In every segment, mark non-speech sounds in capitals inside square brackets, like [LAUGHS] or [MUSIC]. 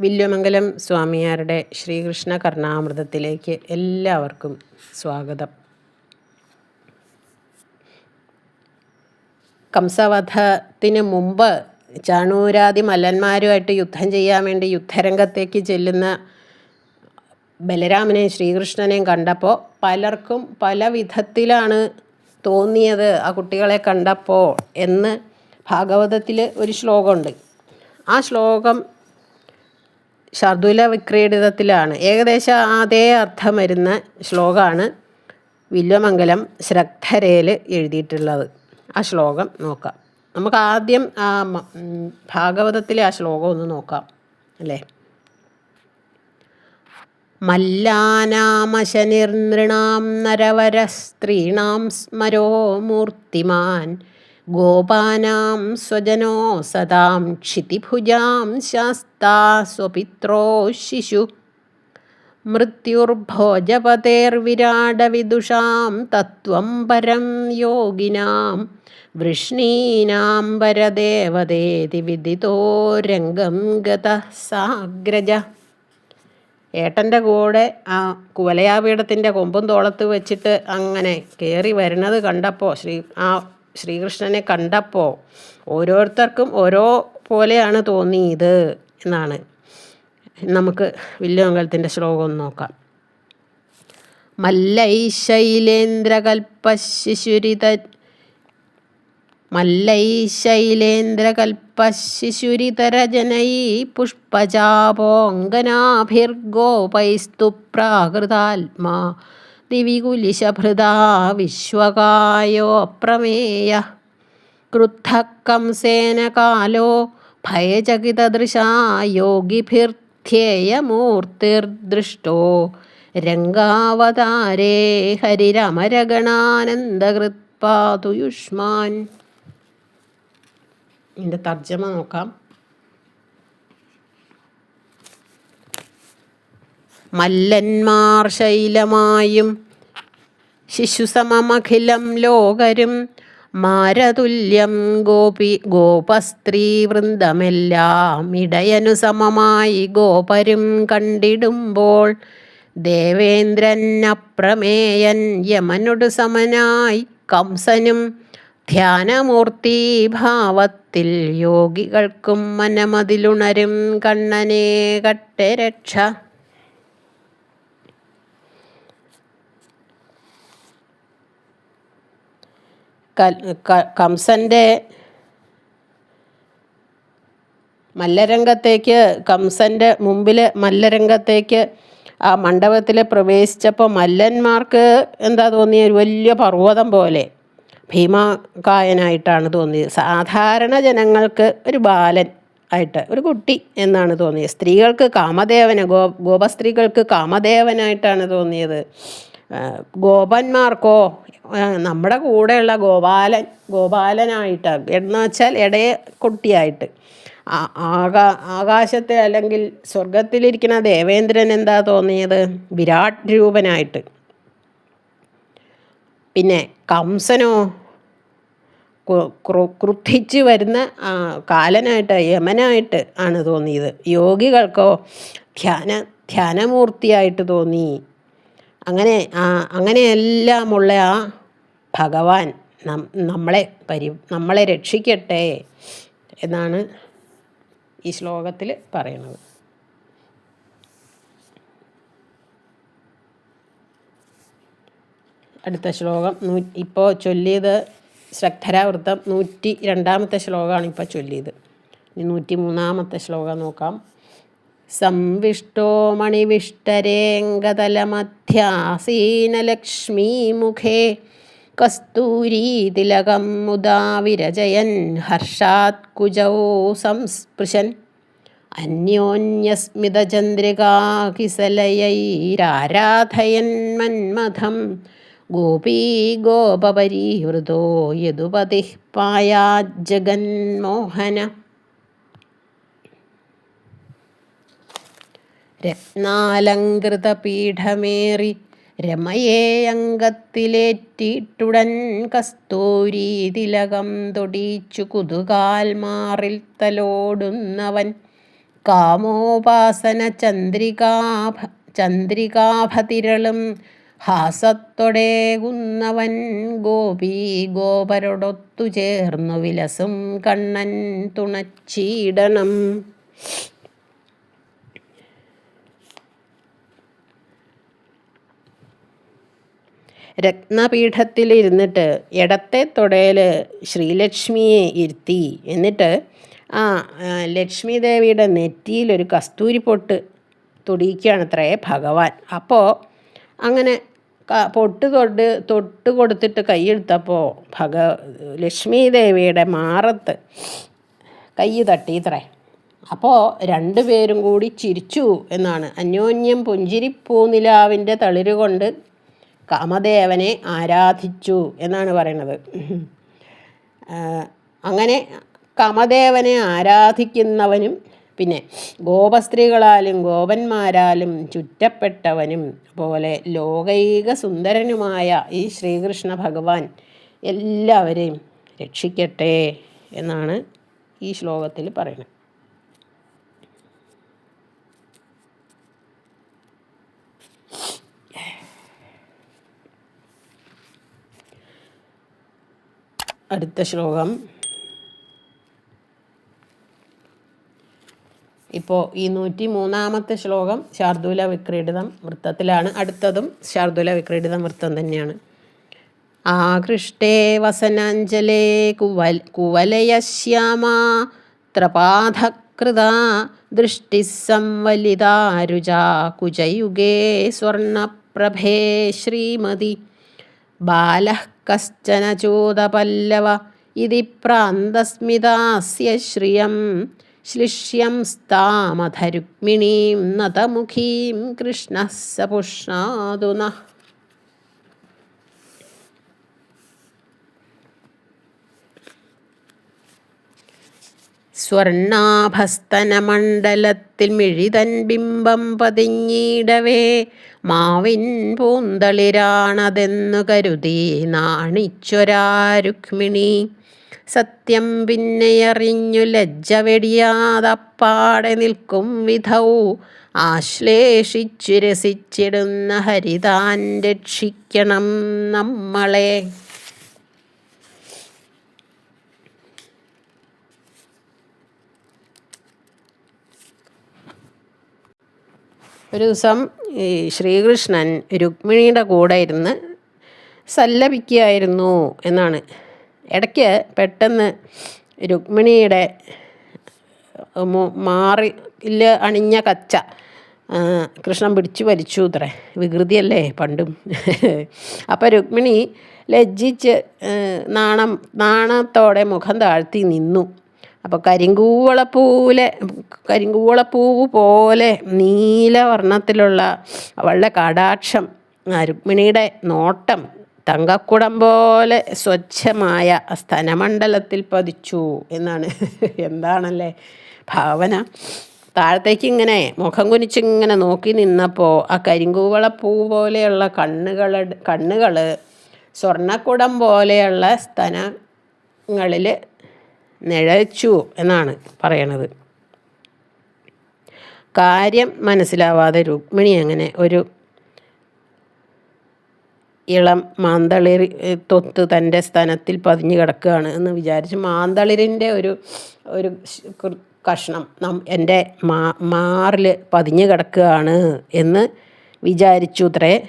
വില്യമംഗലം സ്വാമിയാരുടെ ശ്രീകൃഷ്ണ കർണാമൃതത്തിലേക്ക് എല്ലാവർക്കും സ്വാഗതം. കംസവധത്തിന് മുമ്പ് ചാണൂരാദി മല്ലന്മാരുമായിട്ട് യുദ്ധം ചെയ്യാൻ വേണ്ടി യുദ്ധരംഗത്തേക്ക് ചെല്ലുന്ന ബലരാമനെയും ശ്രീകൃഷ്ണനെയും കണ്ടപ്പോൾ പലർക്കും പല വിധത്തിലാണ് തോന്നിയത് ആ കുട്ടികളെ കണ്ടപ്പോൾ എന്ന് ഭാഗവതത്തിൽ ഒരു ശ്ലോകമുണ്ട്. ആ ശ്ലോകം ശർദുല വിക്രീഡിതത്തിലാണ്. ഏകദേശം അതേ അർത്ഥം വരുന്ന ശ്ലോകമാണ് വില്വമംഗലം ശ്രദ്ധരയിൽ എഴുതിയിട്ടുള്ളത്. ആ ശ്ലോകം നോക്കാം. നമുക്ക് ആദ്യം ആ ഭാഗവതത്തിലെ ആ ശ്ലോകം ഒന്ന് നോക്കാം അല്ലേ? മല്ലാനാമശനിർനൃണാം നരവരസ്ത്രീണാം സ്മരോ മൂർത്തിമാൻ ഗോപാനാം സ്വജനോ സദാം ക്ഷിതിഭുജാം ശാസ്താ സ്വപിത്രോ ശിശു. മൃത്യുർഭോജപതേർവിരാടവിദുഷാം തത്വം പരം യോഗിനാം. വൃഷ്ണീനാം വരദേവതേതി വിദിതോ രംഗം ഗത സാഗ്രജ. ഏട്ടന്റെ കൂടെ ആ കുവലയാപീഠത്തിന്റെ കൊമ്പും തോളത്ത് വെച്ചിട്ട് അങ്ങനെ കയറി വരുന്നത് കണ്ടപ്പോൾ ശ്രീ ആ ശ്രീകൃഷ്ണനെ കണ്ടപ്പോൾ ഓരോരുത്തർക്കും ഓരോ പോലെയാണ് തോന്നിയത് എന്നാണ്. നമുക്ക് വില്ലുമംഗലത്തിന്റെ ശ്ലോകം ഒന്ന് നോക്കാം. മല്ലൈശൈലേന്ദ്രകൽപ്പശിശുരിത മല്ലൈശൈലേന്ദ്രകൽപ്പശിശുരിതരജനൈ പുഷ്പചാപോങ്കനാഭിർഗോപൈസ്തു പ്രാകൃതാത്മാ വിശ്വകായോ അപ്രമേയ ക്രുദ്ധഃ കംസേന കാലോ ഭയചകിതദൃശാ യോഗിഭിർധ്യേയമൂർത്തിർദൃഷ്ടോ രംഗാവതാരേ ഹരിരമരഗണാനന്ദകൃത്പാതുയുഷ്മാൻ ഇതിന്റെ തർജമ നോക്കാം. മല്ലന്മാർ ശൈലമായും ശിശുസമമഖിലം ലോകരും മാരതുല്യം ഗോപി ഗോപസ്ത്രീ വൃന്ദമെല്ലാം ഇടയനു സമമായി ഗോപരും കണ്ടിടുമ്പോൾ ദേവേന്ദ്രൻ അപ്രമേയൻ യമനൊടു സമനായി കംസനും ധ്യാനമൂർത്തി ഭാവത്തിൽ യോഗികൾക്കും മനമതിലുണരും കണ്ണനെ കട്ടെ കംസന്റെ മല്ലരംഗത്തേക്ക് കംസന്റെ മുമ്പിൽ മല്ലരംഗത്തേക്ക് ആ മണ്ഡപത്തിൽ പ്രവേശിച്ചപ്പോൾ മല്ലന്മാർക്ക് എന്താ തോന്നിയ ഒരു വലിയ പർവതം പോലെ. ഭീമകായനായിട്ടാണ് തോന്നിയത്. സാധാരണ ജനങ്ങൾക്ക് ഒരു ബാലൻ ആയിട്ട് ഒരു കുട്ടി എന്നാണ് തോന്നിയത്. സ്ത്രീകൾക്ക് കാമദേവന ഗോ ഗോപസ്ത്രീകൾക്ക് കാമദേവനായിട്ടാണ് തോന്നിയത്. ഗോപന്മാർക്കോ നമ്മുടെ കൂടെയുള്ള ഗോപാലൻ ഗോപാലനായിട്ട് എന്ന് വെച്ചാൽ ഇടയെ കുട്ടിയായിട്ട്. ആകാ ആകാശത്തെ അല്ലെങ്കിൽ സ്വർഗത്തിലിരിക്കുന്ന ദേവേന്ദ്രൻ എന്താ തോന്നിയത്? വിരാട് രൂപനായിട്ട്. പിന്നെ കംസനോ ക്രുദ്ധിച്ച് വരുന്ന കാലനായിട്ട് യമനായിട്ട് ആണ് തോന്നിയത്. യോഗികൾക്കോ ധ്യാന ധ്യാനമൂർത്തിയായിട്ട് തോന്നി. അങ്ങനെ അങ്ങനെയെല്ലാമുള്ള ആ ഭഗവാൻ നമ്മളെ പരി നമ്മളെ രക്ഷിക്കട്ടെ എന്നാണ് ഈ ശ്ലോകത്തിൽ പറയുന്നത്. അടുത്ത ശ്ലോകം നൂ ഇപ്പോൾ ചൊല്ലിയത് ശ്രദ്ധരാവൃത്തം നൂറ്റി രണ്ടാമത്തെ ശ്ലോകമാണ് ഇപ്പോൾ ചൊല്ലിയത്. ഇനി നൂറ്റി മൂന്നാമത്തെ ശ്ലോകം നോക്കാം. സംവിഷ്ടോ മണിവിഷ്ടരേങ്കതലമധ്യാസീനലക്ഷ്മീമുഖേ കസ്തൂരീതിലകം മുദാ വിരജയൻ ഹർഷാത് കുജൗ സംസ്പൃശൻ. അന്യോന്യസ്മിതചന്ദ്രികാകിസലയൈരാരാധയൻ മന്മഥം. ഗോപീ ഗോപപരീവൃതോ യദുപതി പായാജഗന്മോഹന രത്നാലങ്കൃതപീഠമേറി രമയെ അംഗത്തിലേറ്റിട്ടുടൻ കസ്തൂരി തിലകം തൊടിച്ചു കുതുകാൽ മാറിൽ തലോടുന്നവൻ. കാമോപാസന ചന്ദ്രികാഭ ചന്ദ്രികാഭതിരളും ഹാസത്തൊടേകുന്നവൻ ഗോപി ഗോപരോടൊത്തു ചേർന്നു വിലസും കണ്ണൻ തുണച്ചീടണം. രത്നപീഠത്തിലിരുന്നിട്ട് ഇടത്തെ തുടയിൽ ശ്രീലക്ഷ്മിയെ ഇരുത്തി. എന്നിട്ട് ആ ലക്ഷ്മി ദേവിയുടെ നെറ്റിയിലൊരു കസ്തൂരി പൊട്ട് തൊടിയിക്കുകയാണത്രേ ഭഗവാൻ. അപ്പോൾ അങ്ങനെ പൊട്ട് തൊട്ട് തൊട്ട് കൊടുത്തിട്ട് കൈയെടുത്തപ്പോൾ ഭഗ ലക്ഷ്മി ദേവിയുടെ മാറത്ത് കൈ തട്ടിത്രേ അപ്പോൾ രണ്ടുപേരും കൂടി ചിരിച്ചു എന്നാണ്. അന്യോന്യം പുഞ്ചിരിപ്പൂനിലാവിന്റെ തളിരുകൊണ്ട് കാമദേവനെ ആരാധിച്ചു എന്നാണ് പറയുന്നത്. അങ്ങനെ കാമദേവനെ ആരാധിക്കുന്നവനും പിന്നെ ഗോപസ്ത്രീകളാലും ഗോപന്മാരാലും ചുറ്റപ്പെട്ടവനും പോലെ ലോകൈക സുന്ദരനുമായ ഈ ശ്രീകൃഷ്ണ ഭഗവാൻ എല്ലാവരെയും രക്ഷിക്കട്ടെ എന്നാണ് ഈ ശ്ലോകത്തിൽ പറയുന്നത്. അടുത്ത ശ്ലോകം. ഇപ്പോൾ ഈ നൂറ്റി മൂന്നാമത്തെ ശ്ലോകം ശാർദൂല വിക്രീഡിതം വൃത്തത്തിലാണ്. അടുത്തതും ശാർദൂല വിക്രീഡിതം വൃത്തം തന്നെയാണ്. ആകൃഷ്ടേ വസനാഞ്ജലേ കുവൽ കുവലയശ്യാമാ ത്രപാധകൃത ദൃഷ്ടിസംവലിതാരുജാ കുജയുഗേ സ്വർണപ്രഭേ ശ്രീമതി. ബാലഃ കശ്ചന ചൂതപല്ലവ ഇതി പ്രാന്തസ്മിതാസ്യ ശ്രിയം. ശ്ലിഷ്യം സ്ഥാമധരുക്മിണീം നതമുഖീം കൃഷ്ണ സപുഷ്ണാതു സ്വർണാഭസ്തനമണ്ഡലത്തിൽ മിഴിതൻ ബിംബം പതിഞ്ഞിടവേ. മാവിൻ പൂന്തളിരാണതെന്നു കരുതി നാണിച്ചൊരാരുക്മിണി. സത്യം പിന്നെയറിഞ്ഞു ലജ്ജ വെടിയാതപ്പാടെ നിൽക്കും വിധൗ ആശ്ലേഷിച്ചു രസിച്ചിടുന്ന ഹരിതാൻ രക്ഷിക്കണം നമ്മളെ. ഒരു ദിവസം ഈ ശ്രീകൃഷ്ണൻ രുക്മിണിയുടെ കൂടെ ഇരുന്ന് സല്ലപിക്കുകയായിരുന്നു എന്നാണ്. ഇടയ്ക്ക് പെട്ടെന്ന് രുക്മിണിയുടെ മാറി ഇല്ല അണിഞ്ഞ കച്ച കൃഷ്ണൻ പിടിച്ചു വലിച്ചു ഇത്ര വികൃതിയല്ലേ പണ്ടും. അപ്പോൾ രുക്മിണി ലജ്ജിച്ച് നാണം നാണത്തോടെ മുഖം താഴ്ത്തി നിന്നു. അപ്പോൾ കരിങ്കൂവളപ്പൂവിലെ കരിങ്കൂവളപ്പൂവ് പോലെ നീലവർണത്തിലുള്ള അവളുടെ കടാക്ഷം രുക്മിണിയുടെ നോട്ടം തങ്കക്കുടം പോലെ സ്വച്ഛമായ സ്ഥനമണ്ഡലത്തിൽ പതിച്ചു എന്നാണ്. എന്താണല്ലേ ഭാവന? താഴത്തേക്ക് ഇങ്ങനെ മുഖം കുനിച്ചിങ്ങനെ നോക്കി നിന്നപ്പോൾ ആ കരിങ്കൂവളപ്പൂ പോലെയുള്ള കണ്ണുകൾ കണ്ണുകൾ സ്വർണക്കുടം പോലെയുള്ള സ്തനങ്ങളിൽ നിഴച്ചു എന്നാണ് പറയണത്. കാര്യം മനസ്സിലാവാതെ രുക്മിണി അങ്ങനെ ഒരു ഇളം മാന്തളിർ തൊത്ത് തന്റെ സ്ഥലത്തിൽ പതിഞ്ഞു കിടക്കുകയാണ് എന്ന് വിചാരിച്ച് മാന്തളിരിന്റെ ഒരു ഒരു കഷ്ണം നം എന്റെ മാ മാറിൽ പതിഞ്ഞു കിടക്കുകയാണ് എന്ന് വിചാരിച്ചു ഇത്രേ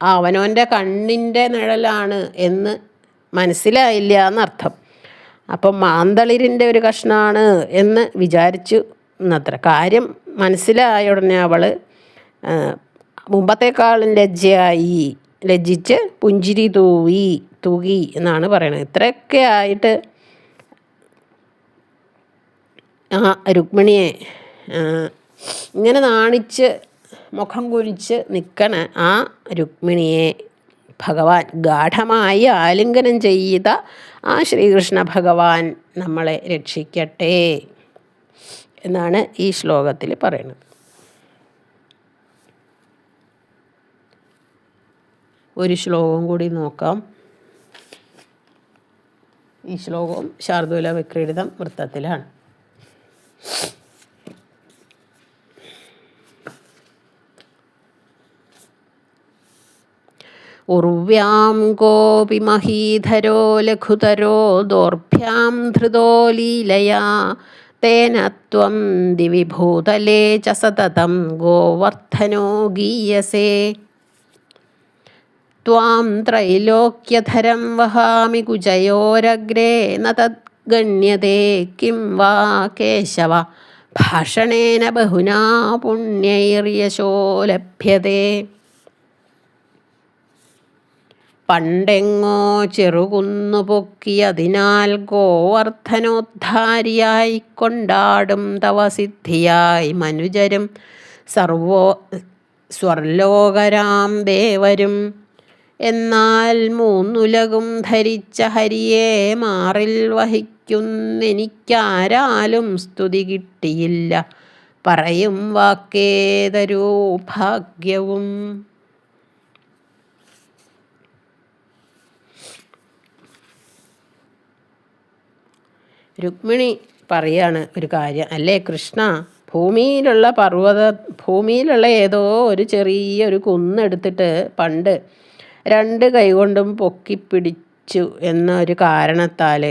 അവനോന്റെ കണ്ണിന്റെ നിഴലാണ് എന്ന് മനസ്സിലായില്ല എന്നർത്ഥം. അപ്പം മാന്തളിരിന്റെ ഒരു കഷ്ണമാണ് എന്ന് വിചാരിച്ചു എന്നത്ര കാര്യം മനസ്സിലായ ഉടനെ അവൾ മുമ്പത്തേക്കാളും ലജ്ജയായി ലജ്ജിച്ച് പുഞ്ചിരി തൂവി തൂകി എന്നാണ് പറയുന്നത് ഇത്രയൊക്കെ ആയിട്ട് ആ രുക്മിണിയെ ഇങ്ങനെ നാണിച്ച് മുഖം കുരിച്ച് നിൽക്കണ ആ രുക്മിണിയെ ഭഗവാൻ ഗാഠമായി ആലിംഗനം ചെയ്ത ആ ശ്രീകൃഷ്ണ ഭഗവാൻ നമ്മളെ രക്ഷിക്കട്ടെ എന്നാണ് ഈ ശ്ലോകത്തിൽ പറയുന്നത്. ഒരു ശ്ലോകം കൂടി നോക്കാം. ഈ ശ്ലോകവും ശാർദൂല വിക്രീഡിതം വൃത്തത്തിലാണ്. ഉർവ്യാം കോപി മഹീധരോ ലഘുതരോ ദോർഭ്യാം ധൃതോ ലീലയാ. തേന ത്വം ദിവിഭൂതലേ ച സതതം ഗോവർദ്ധനോ ഗീയസേ. ത്വാം ത്രൈലോക്യധരം വഹാമി കുജയോരഗ്രേ. ന തദ്ഗണ്യതേ കിം വാ കേശവ. ഭാഷണേന ബഹുനാ പുണ്യൈര്യശോ ലഭ്യതേ പണ്ടെങ്ങോ ചെറുകുന്നു പൊക്കിയതിനാൽ ഗോവർദ്ധനോദ്ധാരിയായി കൊണ്ടാടും തവ സിദ്ധിയായി മനുജരും സർവോ സ്വർലോകരാം ദേവരും. എന്നാൽ മൂന്നുലകും ധരിച്ച ഹരിയെ മാറിൽ വഹിക്കുന്നെനിക്കാരാലും സ്തുതി കിട്ടിയില്ല. പറയും വാക്കേതരൂ ഭാഗ്യവും രുക്മിണി പറയാണ് ഒരു കാര്യം. അല്ലേ കൃഷ്ണ? ഭൂമിയിലുള്ള പർവത ഭൂമിയിലുള്ള ഏതോ ഒരു ചെറിയ ഒരു കുന്നെടുത്തിട്ട് പണ്ട് രണ്ട് കൈകൊണ്ടും പൊക്കിപ്പിടിച്ചു എന്നൊരു കാരണത്താൽ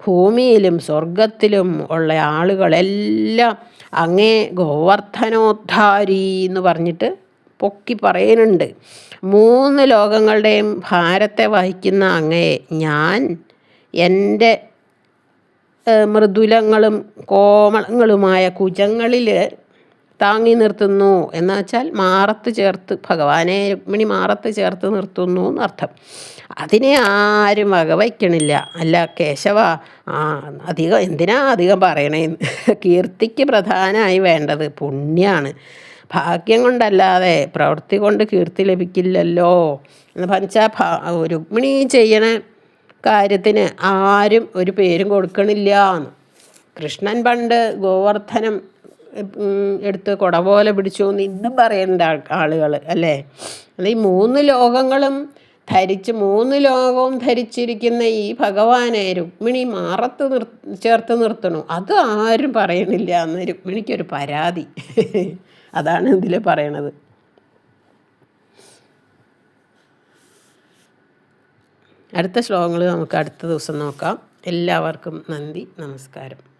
ഭൂമിയിലും സ്വർഗത്തിലും ഉള്ള ആളുകളെല്ലാം അങ്ങേ ഗോവർദ്ധനോദ്ധാരി എന്ന് പറഞ്ഞിട്ട് പൊക്കി പറയുന്നുണ്ട് മൂന്ന് ലോകങ്ങളുടെയും ഭാരത്തെ വഹിക്കുന്ന അങ്ങയെ ഞാൻ എന്റെ മൃദുലങ്ങളും കോമളങ്ങളുമായ കുജങ്ങളിൽ താങ്ങി നിർത്തുന്നു. എന്ന് വെച്ചാൽ മാറത്ത് ചേർത്ത് ഭഗവാനെ രുക്മിണി മാറത്ത് ചേർത്ത് നിർത്തുന്നു എന്നർത്ഥം. അതിനെ ആരും വകവയ്ക്കണില്ല. അല്ല കേശവ ആ അധികം എന്തിനാ അധികം പറയണേ? കീർത്തിക്ക് പ്രധാനമായി വേണ്ടത് പുണ്യാണ്. ഭാഗ്യം കൊണ്ടല്ലാതെ പ്രവൃത്തി കൊണ്ട് കീർത്തി ലഭിക്കില്ലല്ലോ എന്ന് പറഞ്ഞാൽ രുക്മിണി ചെയ്യണ കാര്യത്തിന് ആരും ഒരു പേരും കൊടുക്കണില്ല എന്ന് കൃഷ്ണൻ പണ്ട് ഗോവർദ്ധനം എടുത്ത് കുട പോലെ പിടിച്ചു എന്ന് ഇന്നും പറയേണ്ട ആളുകൾ അല്ലേ? അത് ഈ മൂന്ന് ലോകങ്ങളും ധരിച്ച് മൂന്ന് ലോകവും ധരിച്ചിരിക്കുന്ന ഈ ഭഗവാനെ രുക്മിണി മാറത്ത് നിർ ചേർത്ത് നിർത്തണു. അത് ആരും പറയണില്ല എന്ന് രുക്മിണിക്കൊരു പരാതി. [LAUGHS] അതാണ് ഇതിൽ പറയണത്. അടുത്ത ശ്ലോകങ്ങൾ നമുക്ക് അടുത്ത ദിവസം നോക്കാം. എല്ലാവർക്കും നന്ദി നമസ്കാരം.